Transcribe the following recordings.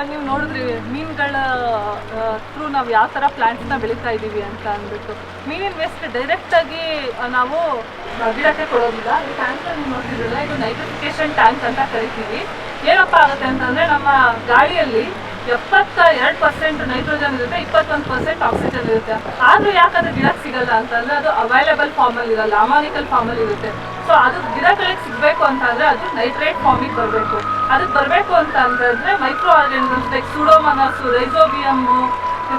ಇವಾಗ ನೀವು ನೋಡಿದ್ರಿ, ಮೀನುಗಳ ಥ್ರೂ ನಾವು ಯಾವ ಥರ ಪ್ಲಾಂಟ್ಸ್ನ ಬೆಳೀತಾ ಇದ್ದೀವಿ ಅಂತ ಅಂದ್ಬಿಟ್ಟು. ಮೀನಿನ ವೇಸ್ಟ್ ಡೈರೆಕ್ಟಾಗಿ ನಾವು ಗಿಡಕ್ಕೆ ಕೊಡೋದಿಲ್ಲ. ಈ ಟ್ಯಾಂಕ್ ನೀವು ನೋಡಿದ್ರಲ್ಲ ಇದು ನೈಟ್ರಿಫಿಕೇಶನ್ ಟ್ಯಾಂಕ್ ಅಂತ ಕರಿತೀವಿ. ಏನಪ್ಪ ಆಗುತ್ತೆ ಅಂತಂದರೆ, ನಮ್ಮ ಗಾಳಿಯಲ್ಲಿ ಎಪ್ಪತ್ತ ಎರಡು ಪರ್ಸೆಂಟ್ ನೈಟ್ರೋಜನ್ ಇರುತ್ತೆ, ಇಪ್ಪತ್ತೊಂದು ಪರ್ಸೆಂಟ್ ಆಕ್ಸಿಜನ್ ಇರುತ್ತೆ. ಆದರೂ ಯಾಕಂದ್ರೆ ಗಿಡಕ್ಕೆ ಸಿಗಲ್ಲ ಅಂತಂದರೆ ಅದು ಅವೈಲೇಬಲ್ ಫಾರ್ಮಲ್ಲಿ ಇರಲ್ಲ ಅಮಾನಿಕಲ್ ಫಾರ್ಮಲ್ಲಿ ಇರುತ್ತೆ. ಸೊ ಅದು ಗಿಡಗಳಿಗೆ ಸಿಗಬೇಕು ಅಂತಂದ್ರೆ ಅದು ನೈಟ್ರೇಟ್ ಫಾರ್ಮಿಗೆ ಬರಬೇಕು. ಅದಕ್ಕೆ ಬರಬೇಕು ಅಂತ ಅಂತಂದ್ರೆ micro organisms like pseudomonas rhizobium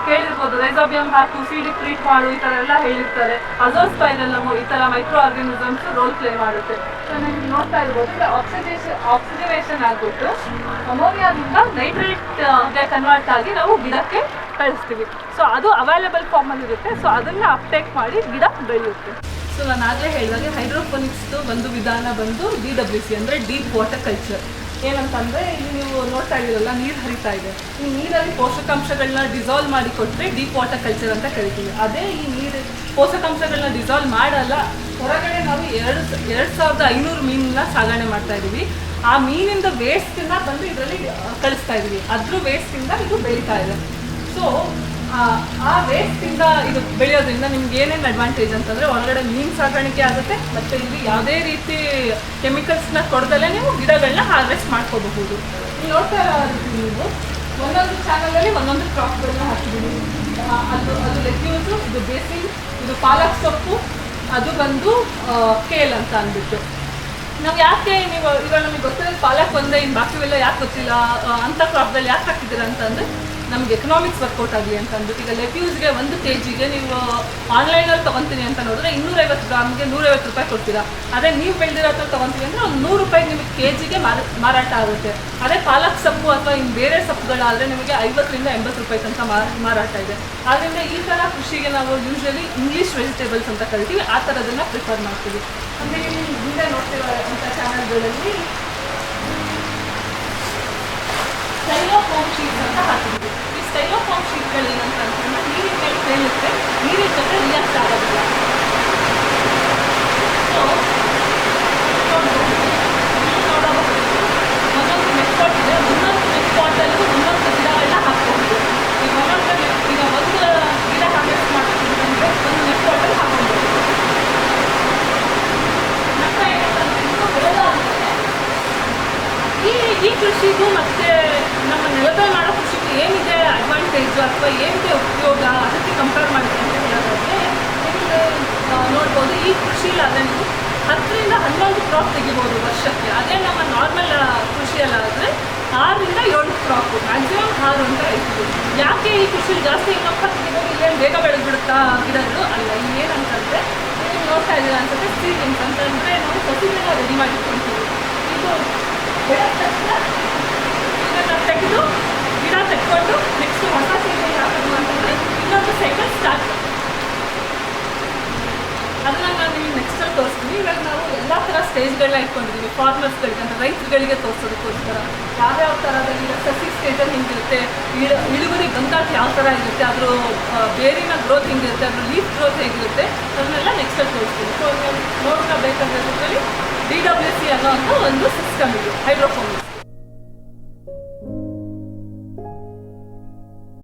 ಕೇಳಿರ್ಬೋದು ರೈಸೋಬಿಯಂ ಹಾಕು ಸೀಡಿ ಟ್ರೀಟ್ ಮಾಡು ಈ ಥರ ಎಲ್ಲ ಹೇಳಿರ್ತಾರೆ. ಅಜೋಸ್ಪೈರಲ್ಲಮು ಈ ಥರ ಮೈಕ್ರೋ ಆರ್ಗನಿಸಮ್ಸ್ ರೋಲ್ ಪ್ಲೇ ಮಾಡುತ್ತೆ ಸೊ ನೀವು ನೋಡ್ತಾ ಇರ್ಬೋದು ಆಕ್ಸಿಡೇಷನ್ ಆಕ್ಸಿಡೇಷನ್ ಆಗ್ಬಿಟ್ಟು ಅಮೋನಿಯಾದಿಂದ ನೈಟ್ರೇಟ್ಗೆ ಕನ್ವರ್ಟ್ ಆಗಿ ನಾವು ಗಿಡಕ್ಕೆ ಕಳಿಸ್ತೀವಿ ಸೊ ಅದು ಅವೈಲೇಬಲ್ ಫಾರ್ಮಲ್ಲಿ ಇರುತ್ತೆ. ಸೊ ಅದನ್ನ ಅಪ್ಟೇಕ್ ಮಾಡಿ ಗಿಡ ಬೆಳೆಯುತ್ತೆ. ಸೊ ನಾನು ಆಗಲೇ ಹೇಳಿದಾಗೆ ಹೈಡ್ರೋಫೋನಿಕ್ಸ್ದು ಒಂದು ವಿಧಾನ ಬಂದು ಡಿ ಡಬ್ಲ್ಯೂ ಸಿ ಅಂದರೆ ಡೀಪ್ ವಾಟರ್ ಕಲ್ಚರ್ ಏನಂತಂದರೆ, ಇಲ್ಲಿ ನೀವು ನೋಡ್ತಾ ಇದ್ದೀರಲ್ಲ, ನೀರು ಹರಿತಾ ಇದೆ. ಈ ನೀರಲ್ಲಿ ಪೋಷಕಾಂಶಗಳನ್ನ ಡಿಸಾಲ್ವ್ ಮಾಡಿ ಕೊಟ್ಟರೆ ಡೀಪ್ ವಾಟರ್ ಕಲ್ಚರ್ ಅಂತ ಕರಿತೀವಿ. ಅದೇ ಈ ನೀರು ಪೋಷಕಾಂಶಗಳನ್ನ ಡಿಸಾಲ್ವ್ ಮಾಡಲ್ಲ, ಹೊರಗಡೆ ನಾವು ಎರಡು ಎರಡು ಸಾವಿರದ ಐನೂರು ಮೀನನ್ನ ಸಾಗಣೆ ಮಾಡ್ತಾ ಇದ್ದೀವಿ ಆ ಮೀನಿಂದ ವೇಸ್ಟನ್ನ ಬಂದು ಇದರಲ್ಲಿ ಕಳಿಸ್ತಾ ಇದ್ದೀವಿ ಅದ್ರ ವೇಸ್ಟಿಂದ ಇದು ಬೆಳೀತಾ ಇದೆ. ಸೊ ಆ ವೇಸ್ಟಿಂದ ಇದು ಬೆಳೆಯೋದ್ರಿಂದ ನಿಮ್ಗೆ ಏನೇನು ಅಡ್ವಾಂಟೇಜ್ ಅಂತಂದರೆ ಒಳಗಡೆ ಮೀನು ಸಾಕಾಣಿಕೆ ಆಗುತ್ತೆ ಮತ್ತೆ ಇಲ್ಲಿ ಯಾವುದೇ ರೀತಿ ಕೆಮಿಕಲ್ಸ್ನ ಕೊಡ್ದಲ್ಲೇ ನೀವು ಗಿಡಗಳನ್ನ ಹಾರ್ವೆಸ್ಟ್ ಮಾಡ್ಕೋಬಹುದು. ಇಲ್ಲಿ ನೋಡ್ತಾ ನೀವು ಒಂದೊಂದು ಚಾನಲಲ್ಲಿ ಒಂದೊಂದು ಕ್ರಾಪ್ಗಳನ್ನ ಹಾಕಿದ್ದೀವಿ ಆ, ಅದು ಅದು ಲೆಗ್ಯೂಸು ಇದು ಬೇಸಿನ್ ಇದು ಪಾಲಕ್ ಸೊಪ್ಪು ಅದು ಬಂದು ಕೇಲ್ ಅಂತ ಅಂದ್ಬಿಟ್ಟು. ನಾವು ಯಾಕೆ ನೀವು ಇವಾಗ ನಮಗೆ ಗೊತ್ತಿರೋ ಪಾಲಕ್ ಒಂದೇ ಇನ್ನು ಬಾಕಿವೆಲ್ಲ ಯಾಕೆ ಗೊತ್ತಿಲ್ಲ? ಅಂಥ ಕ್ರಾಪ್ದಲ್ಲಿ ಯಾಕೆ ಹಾಕಿದ್ದೀರಾ ಅಂತಂದರೆ ನಮ್ಗೆ ಎಕನಾಮಿಕ್ಸ್ ವರ್ಕೌಟ್ ಆಗಲಿ ಅಂತ ಅಂದ್ಬಿಟ್ಟು ಈಗ ಲೆಟ್ಯೂಸ್ಗೆ ಒಂದು ಕೆ ಜಿಗೆ ನೀವು ಆನ್ಲೈನಲ್ಲಿ ತಗೊಂತೀನಿ ಅಂತ ನೋಡಿದ್ರೆ ಇನ್ನೂರೈವತ್ತು ಗ್ರಾಮ್ಗೆ ನೂರೈವತ್ತು ರೂಪಾಯಿ ಕೊಡ್ತೀರಾ. ಅದೇ ನೀವು ಬೆಳೆದಿರೋದು ತೊಗೊತೀವಿ ಅಂದರೆ ಒಂದು ನೂರು ರೂಪಾಯಿ ನಿಮಗೆ ಕೆ ಜಿಗೆ ಮಾರ, ಮಾರಾಟ ಆಗುತ್ತೆ. ಅದೇ ಪಾಲಕ್ ಸೊಪ್ಪು ಅಥವಾ ಇನ್ನು ಬೇರೆ ಸೊಪ್ಪುಗಳಾದರೆ ನಿಮಗೆ ಐವತ್ತರಿಂದ ಎಂಬತ್ತು ರೂಪಾಯಿ ತನಕ ಮಾರ- ಮಾರಾಟ ಇದೆ. ಆದ್ದರಿಂದ ಈ ಥರ ಕೃಷಿಗೆ ನಾವು ಯೂಶ್ವಲಿ ಇಂಗ್ಲೀಷ್ ವೆಜಿಟೇಬಲ್ಸ್ ಅಂತ ಕರಿತೀವಿ. ಆ ಥರದನ್ನು ಪ್ರಿಫರ್ ಮಾಡ್ತೀವಿ. ಮುಂದೆ ಹಿಂದೆ ನೋಡ್ತಿರೋಂಥ ಚಾನಲ್ಗಳಲ್ಲಿ ಏನಂತ ಅಂತಂದ್ರೆ ನೀರಿನ ಮೇಲೆ ತೇಲುತ್ತೆ ನೀರಿನ ಜೊತೆ ರಿಯಾಕ್ಟ್ ಆಗೋದಿಲ್ಲ. ಸೊ ಒಂದೊಂದು ಮೆಟ್ಪಾಟ್ ಇದೆ, ಒಂದೊಂದು ಮೆಟ್ಪಾಟಲ್ಲೂ ಒಂದೊಂದು ಗಿಡಗಳನ್ನ ಹಾಕ್ಬಹುದು ಈಗ ಈಗ ಒಂದು ಗಿಡ ಒಂದು ಹಾಕ್ಬೋದು. ಇದು ಬೆಳೆದಾದ್ಮೇಲೆ ಈ ಈ ಕೃಷಿಗೂ ಮತ್ತೆ ನಮ್ಮ ನೆಲದಲ್ಲಿ ಮಾಡೋ ಏನಿದೆ ಅಡ್ವಾಂಟೇಜು ಅಥವಾ ಏನಿದೆ ಉಪಯೋಗ ಅದಕ್ಕೆ ಕಂಪೇರ್ ಮಾಡ್ತೀನಿ ಅಂತ ಹೇಳೋದಕ್ಕೆ ನಿಮಗೆ ನೋಡ್ಬೋದು, ಈ ಕೃಷಿಲಾದರೆ ನೀವು ಹತ್ತರಿಂದ ಹನ್ನೊಂದು ಕ್ರಾಪ್ ತೆಗಿಬೋದು ವರ್ಷಕ್ಕೆ. ಅದೇ ನಮ್ಮ ನಾರ್ಮಲ್ ಕೃಷಿಯಲ್ಲಾದರೆ ಆರರಿಂದ ಏಳು ಕ್ರಾಪ್ ಮ್ಯಾಕ್ಸಿಮಮ್ ಆರು ಅಂತ ಇತ್ತು ಯಾಕೆ ಈ ಕೃಷಿಲಿ ಜಾಸ್ತಿ ಇನ್ಕಮ್ ತೆಗಿಬೋದು, ಇಲ್ಲೇನು ಬೇಗ ಬೆಳೆದ್ಬಿಡುತ್ತಾ ಗಿಡಗಳು? ಅಲ್ಲ ಏನಂತಂದರೆ ನೀವು ನೋಡ್ತಾ ಇದ್ದೀರ ಅನ್ಸುತ್ತೆ ಸೀಲಿಂಗ್ಸ್ ಅಂತಂದರೆ ನಾವು ಸಸಿಗಳನ್ನ ರೆಡಿ ಮಾಡಿಟ್ಕೊಳ್ತೀವಿ ಇದು ಬೆಳೆದ ತಕ್ಷಣ ಇದನ್ನು ತೆಗೆದು ಗಿಡ ತೆಗೆದುಕೊಂಡು ನೆಕ್ಸ್ಟ್ ಹೊಸ ಸೀಸನ್ ಹಾಕೋದು ಅಂತಂದರೆ ಇನ್ನೊಂದು ಸೈಕಲ್ ಸ್ಟಾರ್ಟ್ ಅದನ್ನ ನಾನು ನಿಮಗೆ ನೆಕ್ಸ್ಟಲ್ಲಿ ತೋರಿಸ್ತೀನಿ ಇವಾಗ ನಾವು ಎಲ್ಲ ಥರ ಸ್ಟೇಜ್ಗಳನ್ನ ಇಟ್ಕೊಂಡಿದ್ದೀವಿ ಫಾರ್ಮರ್ಸ್ಗಳಿಗೆ ಅಂದರೆ ರೈತರುಗಳಿಗೆ ತೋರಿಸೋದಕ್ಕೋಸ್ಕರ. ಯಾವ್ಯಾವ ಥರದಲ್ಲಿ ಈಗ ಸಸಿ ಸ್ಟೇಜಲ್ಲಿ ಹಿಂಗಿರುತ್ತೆ, ಇಳ, ಇಳುವರಿ ಬಂದಾಗ ಯಾವ ಥರ ಇರುತ್ತೆ, ಅದ್ರ ಬೇರಿನ ಗ್ರೋತ್ ಹಿಂಗಿರುತ್ತೆ, ಅದ್ರ ಲೀಫ್ ಗ್ರೋತ್ ಹೇಗಿರುತ್ತೆ, ಅದನ್ನೆಲ್ಲ ನೆಕ್ಸ್ಟ್ ತೋರಿಸ್ತೀವಿ ಸೊ ನೋಡ್ಕೋಬೇಕಾದ್ರೆ ಡಿ ಡಬ್ಲ್ಯೂ ಸಿ ಅನ್ನೋ ಒಂದು ಸಿಸ್ಟಮ್ ಇದೆ ಹೈಡ್ರೋಫೋನಿಕ್ಸ್